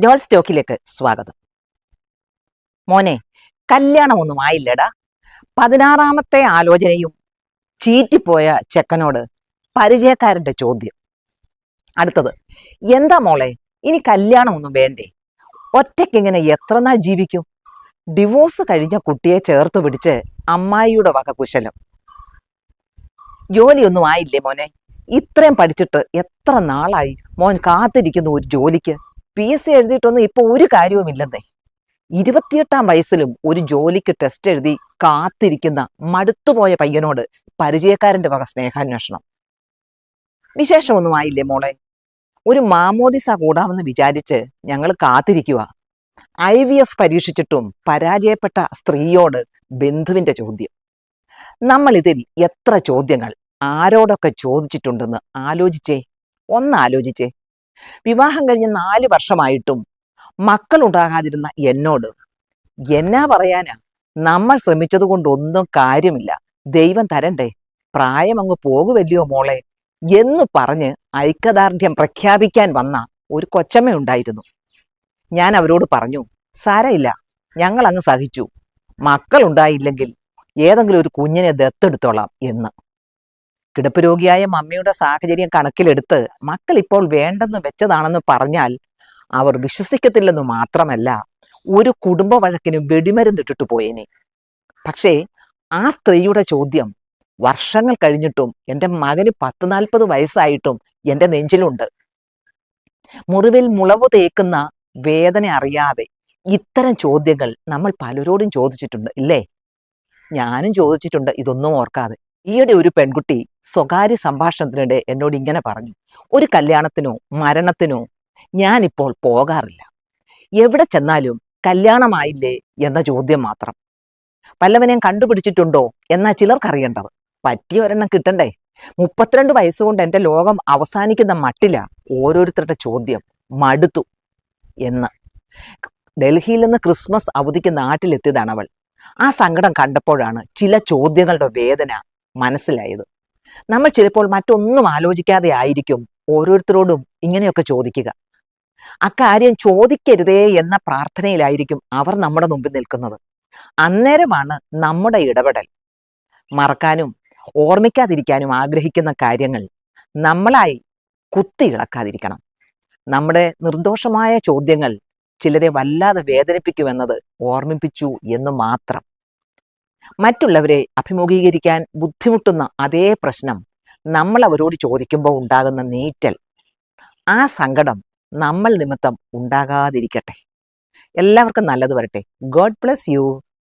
ജോൾ സ്റ്റോക്കിലേക്ക് സ്വാഗതം. മോനെ കല്യാണമൊന്നും ആയില്ലടാ. പതിനാറാമത്തെ ആലോചനയും ചീറ്റിപ്പോയ ചെക്കനോട് പരിചയക്കാരന്റെ ചോദ്യം. അടുത്തത് എന്താ മോളെ ഇനി കല്യാണമൊന്നും വേണ്ടേ? ഒറ്റയ്ക്കിങ്ങനെ എത്ര നാൾ ജീവിക്കും? ഡിവോഴ്സ് കഴിഞ്ഞ കുട്ടിയെ ചേർത്ത് പിടിച്ച് അമ്മായിയുടെ വക കുശലം. ജോലിയൊന്നും ആയില്ലേ മോനെ? ഇത്രയും പഠിച്ചിട്ട് എത്ര നാളായി? മോൻ കാത്തിരിക്കുന്ന ഒരു ജോലിക്ക്. പി എസ് സി എഴുതിയിട്ടൊന്നും ഇപ്പൊ ഒരു കാര്യവുമില്ലെന്നേ. ഇരുപത്തിയെട്ടാം വയസ്സിലും ഒരു ജോലിക്ക് ടെസ്റ്റ് എഴുതി കാത്തിരിക്കുന്ന മടുത്തുപോയ പയ്യനോട് പരിചയക്കാരന്റെ വക സ്നേഹാന്വേഷണം. വിശേഷമൊന്നും ആയില്ലേ മോളെ? ഒരു മാമോദിസ കൂടാമെന്ന് വിചാരിച്ച് ഞങ്ങൾ കാത്തിരിക്കുക ഐ വി എഫ് പരീക്ഷിച്ചിട്ടും പരാജയപ്പെട്ട സ്ത്രീയോട് ബന്ധുവിന്റെ ചോദ്യം. നമ്മൾ ഇതിൽ എത്ര ചോദ്യങ്ങൾ? ആരോടൊക്കെ ചോദിച്ചിട്ടുണ്ടെന്ന് ആലോചിച്ചേ. ഒന്ന് ആലോചിച്ചേ വിവാഹം കഴിഞ്ഞ നാല് വർഷമായിട്ടും മക്കളുണ്ടാകാതിരുന്ന എന്നോട് എന്നാ പറയാനാ? നമ്മൾ ശ്രമിച്ചത് കൊണ്ടൊന്നും കാര്യമില്ല. ദൈവം തരണ്ടേ? പ്രായം അങ്ങ് പോകുവല്ലയോ മോളെ? എന്ന് പറഞ്ഞ് ഐക്യദാർഢ്യം പ്രഖ്യാപിക്കാൻ വന്ന ഒരു കൊച്ചമ്മയുണ്ടായിരുന്നു ഞാൻ അവരോട് പറഞ്ഞു സാരയില്ല ഞങ്ങൾ അങ്ങ് സഹിച്ചു. മക്കളുണ്ടായില്ലെങ്കിൽ ഏതെങ്കിലും ഒരു കുഞ്ഞിനെ ദത്തെടുത്തോളാം എന്ന്. കിടപ്പ് രോഗിയായ മമ്മിയുടെ സാഹചര്യം കണക്കിലെടുത്ത് മക്കൾ ഇപ്പോൾ വേണ്ടെന്ന് വെച്ചതാണെന്ന് പറഞ്ഞാൽ അവർ വിശ്വസിക്കത്തില്ലെന്ന് മാത്രമല്ല ഒരു കുടുംബ വഴക്കിന് വെടിമരുന്നിട്ടിട്ട് പോയേനെ. പക്ഷേ ആ സ്ത്രീയുടെ ചോദ്യം വർഷങ്ങൾ കഴിഞ്ഞിട്ടും എന്റെ മകന് പത്ത് നാൽപ്പത് വയസ്സായിട്ടും എന്റെ നെഞ്ചിലുണ്ട്. മുറിവിൽ മുളവ് തേക്കുന്ന വേദന അറിയാതെ ഇത്തരം ചോദ്യങ്ങൾ നമ്മൾ പലരോടും ചോദിച്ചിട്ടുണ്ട് ഇല്ലേ? ഞാനും ചോദിച്ചിട്ടുണ്ട് ഇതൊന്നും ഓർക്കാതെ. ഈയിടെ ഒരു പെൺകുട്ടി സ്വകാര്യ സംഭാഷണത്തിനിടെ എന്നോട് ഇങ്ങനെ പറഞ്ഞു. ഒരു കല്യാണത്തിനോ മരണത്തിനോ ഞാനിപ്പോൾ പോകാറില്ല. എവിടെ ചെന്നാലും കല്യാണമായില്ലേ എന്ന ചോദ്യം മാത്രം. പല്ലവനെയും കണ്ടുപിടിച്ചിട്ടുണ്ടോ എന്നാ ചിലർക്കറിയേണ്ടത്. പറ്റിയ ഒരെണ്ണം കിട്ടണ്ടേ? മുപ്പത്തിരണ്ട് വയസ്സുകൊണ്ട് എന്റെ ലോകം അവസാനിക്കുന്ന മട്ടില ഓരോരുത്തരുടെ ചോദ്യം. മടുത്തു എന്ന്. ഡൽഹിയിൽ നിന്ന് ക്രിസ്മസ് അവധിക്ക് നാട്ടിലെത്തിയതാണ് അവൾ ആ സങ്കടം കണ്ടപ്പോഴാണ് ചില ചോദ്യങ്ങളുടെ വേദന മനസ്സിലായത്. നമ്മൾ ചിലപ്പോൾ മറ്റൊന്നും ആലോചിക്കാതെ ആയിരിക്കും ഓരോരുത്തരോടും ഇങ്ങനെയൊക്കെ ചോദിക്കുക. അക്കാര്യം ചോദിക്കരുതേ എന്ന പ്രാർത്ഥനയിലായിരിക്കും അവർ നമ്മുടെ മുമ്പിൽ നിൽക്കുന്നത്. അന്നേരമാണ് നമ്മുടെ ഇടപെടൽ. മറക്കാനും ഓർമ്മിക്കാതിരിക്കാനും ആഗ്രഹിക്കുന്ന കാര്യങ്ങൾ നമ്മളായി കുത്തി ഇളക്കാതിരിക്കണം. നമ്മുടെ നിർദോഷമായ ചോദ്യങ്ങൾ ചിലരെ വല്ലാതെ വേദനിപ്പിക്കുമെന്നത് ഓർമ്മിപ്പിച്ചു എന്ന് മാത്രം. മറ്റുള്ളവരെ അഭിമുഖീകരിക്കാൻ ബുദ്ധിമുട്ടുന്ന അതേ പ്രശ്നം നമ്മൾ അവരോട് ചോദിക്കുമ്പോൾ ഉണ്ടാകുന്ന നീറ്റൽ. ആ സങ്കടം നമ്മൾ നിമിത്തം ഉണ്ടാകാതിരിക്കട്ടെ. എല്ലാവർക്കും നല്ലത് വരട്ടെ. God bless you